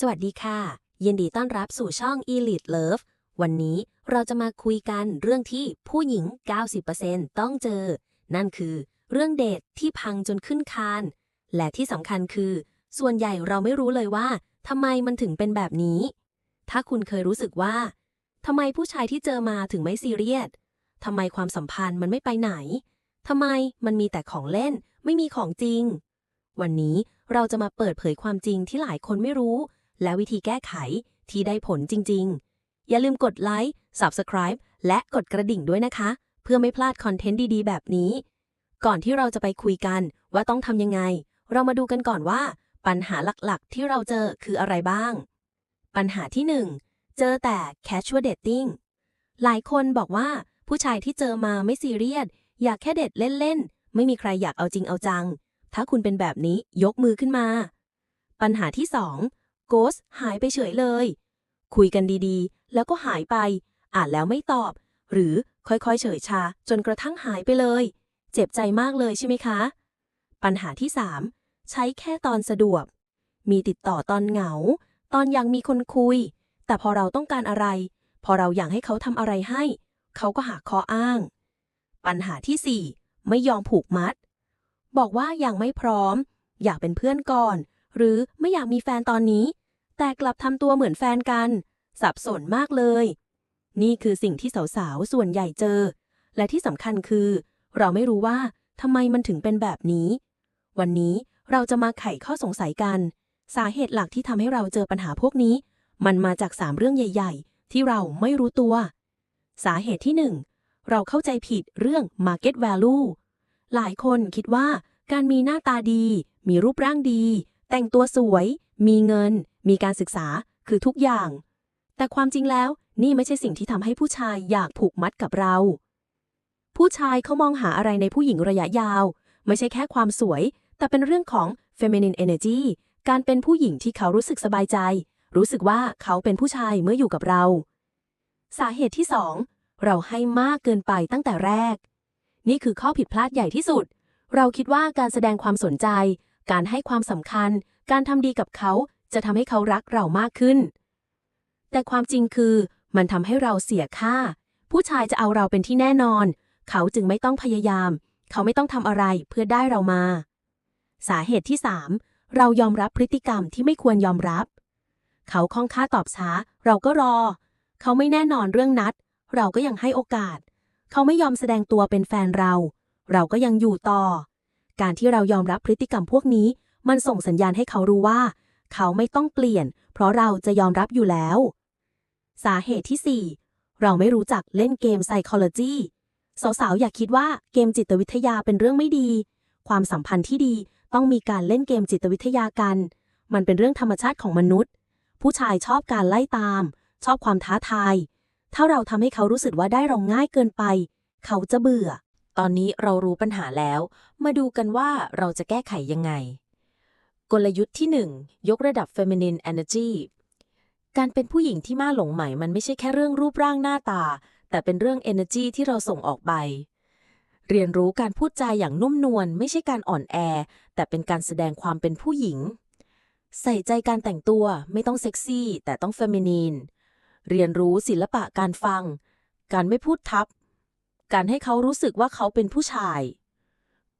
สวัสดีค่ะ ยินดีต้อนรับสู่ช่อง Elite Love วันนี้เราจะมาคุยกันเรื่องที่ผู้หญิง 90%ต้องเจอ นั่นคือ เรื่องเดทที่พังจนขึ้นคาน และที่สำคัญคือ ส่วนใหญ่เราไม่รู้เลยว่าทำไมมันถึงเป็นแบบนี้ ถ้าคุณเคยรู้สึกว่าทำไมผู้ชายที่เจอมาถึงไม่ซีเรียสทำไมความสัมพันธ์มันไม่ไปไหนทำไมมันมีแต่ของเล่นไม่มีของจริง วันนี้เราจะมาเปิดเผยความจริงที่หลายคนไม่รู้ และวิธีแก้ไขที่ได้ผลจริง ๆ อย่าลืมกดไลค์ Subscribe และกดกระดิ่งด้วยนะคะ เพื่อไม่พลาดคอนเทนต์ดีๆ แบบนี้ ก่อนที่เราจะไปคุยกันว่าต้องทำยังไง เรามาดูกันก่อนว่า ปัญหาหลักๆ ที่เราเจอคืออะไรบ้าง ปัญหาที่ 1 เจอแต่ casual dating หลายคนบอกว่าผู้ชายที่เจอมาไม่ซีเรียส อยากแค่เด็ดเล่นๆ ไม่มีใครอยากเอาจริงเอาจัง ถ้าคุณเป็นแบบนี้ยกมือขึ้นมา ปัญหาที่สอง โกสหายไปเฉยเลย คุยกันดีๆ แล้วก็หายไป อ่านแล้วไม่ตอบ หรือค่อยๆ เฉยชา จนกระทั่งหายไปเลย เจ็บใจมากเลยใช่ไหมคะ ปัญหาที่สามใช้แค่ตอนสะดวก มีติดต่อตอนเหงา ตอนยังมีคนคุย แต่พอเราต้องการอะไร พอเราอยากให้เขาทำอะไรให้ เขาก็หาข้ออ้าง ปัญหาที่สี่ไม่ยอมผูกมัด บอกว่ายังไม่พร้อม อยากเป็นเพื่อนก่อน หรือไม่อยากมีแฟนตอนนี้ แต่กลับทำตัวเหมือนแฟนกัน สับสนมากเลย นี่คือสิ่งที่สาวๆ ส่วนใหญ่เจอ และที่สำคัญคือ เราไม่รู้ว่าทำไมมันถึงเป็นแบบนี้ วันนี้เราจะมาไขข้อสงสัยกัน สาเหตุหลักที่ทำให้เราเจอปัญหาพวกนี้ มันมาจาก3เรื่องใหญ่ ๆ ที่เราไม่รู้ตัว สาเหตุที่1เราเข้าใจผิดเรื่อง market value หลายคนคิดว่าการมีหน้าตาดี มีรูปร่างดี แต่งตัวสวย มีเงิน มีการศึกษา คือทุกอย่าง แต่ความจริงแล้วนี่ไม่ใช่สิ่งที่ทำให้ผู้ชายอยากผูกมัดกับเรา ผู้ชายเขามองหาอะไรในผู้หญิงระยะยาว ไม่ใช่แค่ความสวย แต่เป็นเรื่องของ feminine energy การเป็นผู้หญิงที่เขารู้สึกสบายใจ รู้สึกว่าเขาเป็นผู้ชายเมื่ออยู่กับเรา สาเหตุที่สองเราให้มากเกินไปตั้งแต่แรก นี่คือข้อผิดพลาดใหญ่ที่สุด เราคิดว่าการแสดงความสนใจ การให้ความสำคัญ การทำดีกับเขาจะทำให้เขารักเรามากขึ้น แต่ความจริงคือมันทำให้เราเสียค่า ผู้ชายจะเอาเราเป็นที่แน่นอน เขาจึงไม่ต้องพยายาม เขาไม่ต้องทำอะไรเพื่อได้เรามา สาเหตุที่สามเรายอมรับพฤติกรรมที่ไม่ควรยอมรับ เขาข้องค่าตอบช้า เราก็รอ เขาไม่แน่นอนเรื่องนัด เราก็ยังให้โอกาส เขาไม่ยอมแสดงตัวเป็นแฟนเรา เราก็ยังอยู่ต่อ การที่เรายอมรับพฤติกรรมพวกนี้ มันส่งสัญญาณให้เขารู้ว่า เขาไม่ต้องเปลี่ยน เพราะเราจะยอมรับอยู่แล้ว สาเหตุที่ 4 เราไม่รู้จักเล่นเกม psychology สาวๆ อยากคิดว่าเกมจิตวิทยาเป็นเรื่องไม่ดี ความสัมพันธ์ที่ดีต้องมีการเล่นเกมจิตวิทยากัน มันเป็นเรื่องธรรมชาติของมนุษย์ ผู้ชายชอบการไล่ตาม ชอบความท้าทาย ถ้าเราทำให้เขารู้สึกว่าได้เราง่ายเกินไป เขาจะเบื่อ ตอนนี้เรารู้ปัญหาแล้ว มาดูกันว่าเราจะแก้ไขยังไง กลยุทธ์ที่ 1 ยกระดับ feminine energy การเป็นผู้หญิงที่มาหลงใหม่มันไม่ใช่แค่เรื่องรูปร่างหน้าตา แต่เป็นเรื่อง energy ที่เราส่งออกไป เรียนรู้การพูดจาอย่างนุ่มนวลไม่ใช่การอ่อนแอ แต่เป็นการแสดงความเป็นผู้หญิง ใส่ใจการแต่งตัวไม่ต้องเซ็กซี่ แต่ต้องเฟมินีน เรียนรู้ศิลปะการฟัง การไม่พูดทับ การให้เขารู้สึกว่าเขาเป็นผู้ชาย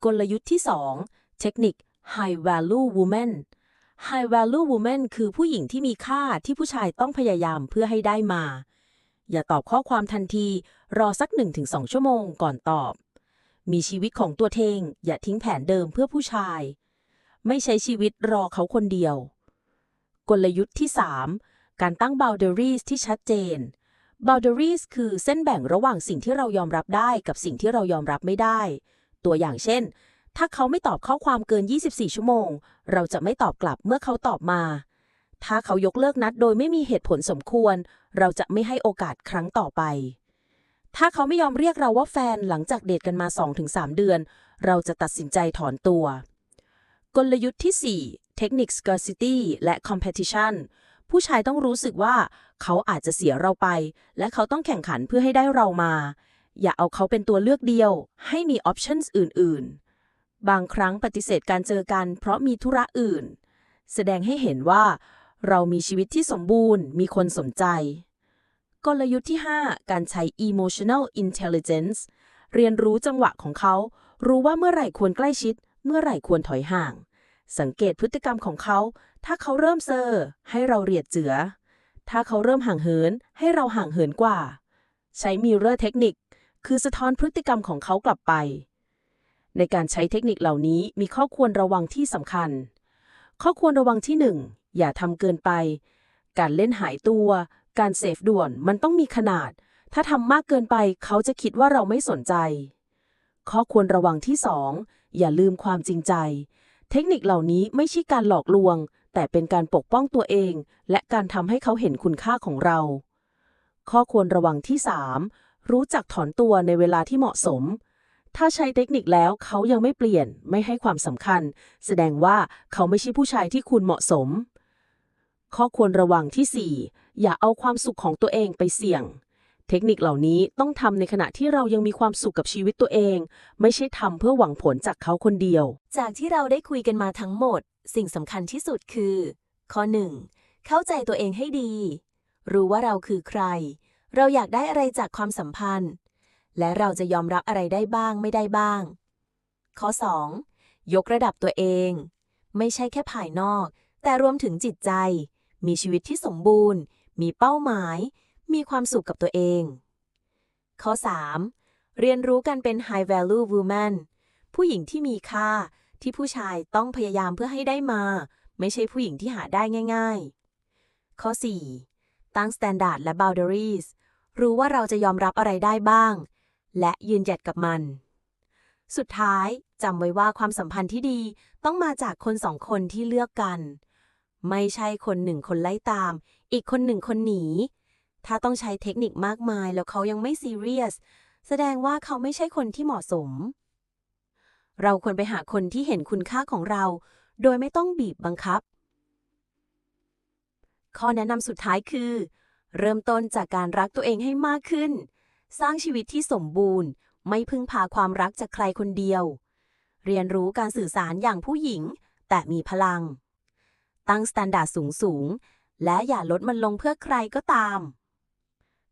กลยุทธ์ที่ 2 เทคนิค High Value Woman High Value Woman คือผู้หญิงที่มีค่าที่ผู้ชายต้องพยายามเพื่อให้ได้มา อย่าตอบข้อความทันที รอสัก 1-2 ชั่วโมงก่อนตอบ มีชีวิตของตัวเองอย่าทิ้งแผนเดิมเพื่อผู้ชาย ไม่ใช้ชีวิตรอเขาคนเดียว กลยุทธ์ที่ 3 การตั้ง boundaries ที่ชัดเจน boundaries คือเส้นแบ่งระหว่างสิ่งที่เรายอมรับได้กับสิ่งที่เรายอมรับไม่ได้ ตัวอย่างเช่น ถ้าเขาไม่ตอบข้อความเกิน 24 ชั่วโมง เราจะไม่ตอบกลับเมื่อเขาตอบมา ถ้าเขายกเลิกนัดโดยไม่มีเหตุผลสมควร เราจะไม่ให้โอกาสครั้งต่อไป ถ้าเขาไม่ยอมเรียกเราว่าแฟนหลังจากเดทกันมา 2-3 เดือน เราจะตัดสินใจถอนตัว กลยุทธ์ที่4เทคนิค scarcity และ competition ผู้ชายต้องรู้สึกว่า เขาอาจจะเสียเราไป และเขาต้องแข่งขันเพื่อให้ได้เรามา อย่าเอาเขาเป็นตัวเลือกเดียว ให้มี options อื่น ๆ บางครั้งปฏิเสธการเจอกัน เพราะมีธุระอื่น แสดงให้เห็นว่า เรามีชีวิตที่สมบูรณ์ มีคนสนใจ กลยุทธ์ที่ 5 การใช้ emotional intelligence เรียนรู้จังหวะของเขา รู้ว่าเมื่อไหร่ควรใกล้ชิด เมื่อไหร่ควรถอยห่าง สังเกตพฤติกรรมของเขา ถ้าเขาเริ่มเซอร์ให้เราเรียดเจือ ถ้าเขาเริ่มห่างเหินให้เราห่างเหินกว่า ใช้ mirror เทคนิค คือสะท้อนพฤติกรรมของเขากลับไป ในการใช้เทคนิคเหล่านี้มีข้อควรระวังที่สำคัญ ข้อควรระวังที่ 1 อย่าทำเกินไป การเล่นหายตัว การเซฟด่วนมันต้องมีขนาด ถ้าทำมากเกินไปเขาจะคิดว่าเราไม่สนใจ ข้อควรระวังที่ 2 อย่าลืมความจริงใจเทคนิคเหล่านี้ไม่ใช่การหลอกลวง แต่เป็นการปกป้องตัวเอง และการทำให้เขาเห็นคุณค่าของเรา ข้อควรระวังที่ 3 รู้จักถอนตัวในเวลาที่เหมาะสม ถ้าใช้เทคนิคแล้วเขายังไม่เปลี่ยน ไม่ให้ความสำคัญ แสดงว่าเขาไม่ใช่ผู้ชายที่คุณเหมาะสม ข้อควรระวังที่ 4 อย่าเอาความสุขของตัวเองไปเสี่ยง เทคนิคเหล่านี้ต้องทำในขณะที่เรายังมีความสุขกับชีวิตตัวเอง ไม่ใช่ทำเพื่อหวังผลจากเขาคนเดียว จากที่เราได้คุยกันมาทั้งหมด สิ่งสำคัญที่สุดคือ ข้อ 1. เข้าใจตัวเองให้ดี รู้ว่าเราคือใคร เราอยากได้อะไรจากความสัมพันธ์ และเราจะยอมรับอะไรได้บ้างไม่ได้บ้าง ข้อ 2. ยกระดับตัวเอง ไม่ใช่แค่ภายนอก แต่รวมถึงจิตใจ มีชีวิตที่สมบูรณ์ มีเป้าหมาย มีความสุขกับตัวเอง ข้อ 3. เรียนรู้กันเป็น high value woman ผู้หญิงที่มีค่าที่ผู้ชายต้องพยายามเพื่อให้ได้มา ไม่ใช่ผู้หญิงที่หาได้ง่าย ๆ ข้อ 4. ตั้ง standard และ boundaries รู้ว่าเราจะยอมรับอะไรได้บ้าง และยืนหยัดกับมัน สุดท้ายจำไว้ว่าความสัมพันธ์ที่ดีต้องมาจากคนสองคนที่เลือกกัน ไม่ใช่คนหนึ่งคนไล่ตาม อีกคนหนึ่งคนหนี ถ้าต้องใช้เทคนิคมากมายแล้วเขายังไม่ซีเรียส แสดงว่าเขาไม่ใช่คนที่เหมาะสม เราควรไปหาคนที่เห็นคุณค่าของเรา โดยไม่ต้องบีบบังคับ ข้อแนะนำสุดท้ายคือ เริ่มต้นจากการรักตัวเองให้มากขึ้น สร้างชีวิตที่สมบูรณ์ ไม่พึ่งพาความรักจากใครคนเดียว เรียนรู้การสื่อสารอย่างผู้หญิง แต่มีพลัง ตั้งสแตนดาร์ดสูงสูงและอย่าลดมันลงเพื่อใครก็ตาม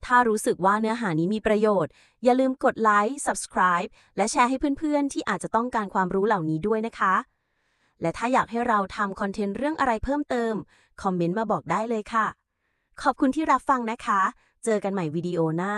ถ้ารู้สึกว่าเนื้อหานี้มีประโยชน์ อย่าลืมกดไลค์ subscribe และแชร์ให้เพื่อนๆ ที่อาจจะต้องการความรู้เหล่านี้ด้วยนะคะ และถ้าอยากให้เราทำคอนเทนต์เรื่องอะไรเพิ่มเติม คอมเมนต์มาบอกได้เลยค่ะ ขอบคุณที่รับฟังนะคะ เจอกันใหม่วิดีโอหน้า